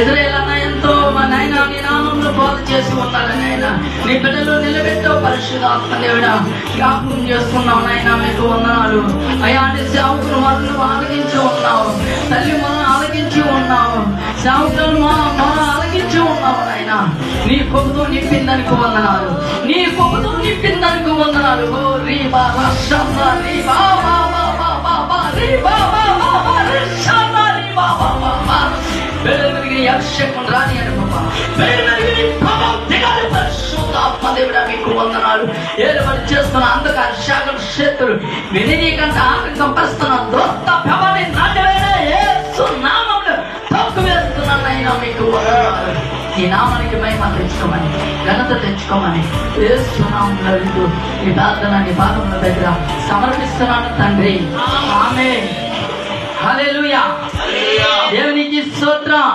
Israel అన్న ఎంతో మా నాయన నీ నామంలో బోధ చేసి ఉన్నారు నాయన. నీ బిడ్డలు నిలబెట్టో పరిశుధాత్మ దేవుడా. జ్ఞాపకం చేసుకున్నావు నాయన మీకు వందనాలు. అయ్యా అంటే సేవకులు మనల్ని ఆలకించి ఉన్నావు. తల్లి మనం ఆలకించి ఉన్నావు. సేవకులను మా మనం ఆలకించి ఉన్నావు నాయన. నీ కొమ్ముతో నింపిందానికి వందనాలు. నీ కొమ్ముతో నింపిందానికి వందనాలు. ఓ రీ బాబా షమ్మా రీ బాబా పరిశుద్ధం రాని దేవుడా మీకు చేస్తున్న అంధకార శాఖల చేతులు విని నీకంటే ఆకలి కంపిస్తున్న దృత్త మీకు వందనాలు ఈ నామానికి తెచ్చుకోమని ఘనత తెచ్చుకోమని వేస్తున్నాంలో ఈ ప్రార్థన నీ పాదముల దగ్గర సమర్పిస్తున్నాను తండ్రి ఆమె హలెలుయా దేవునికి స్తోత్రం.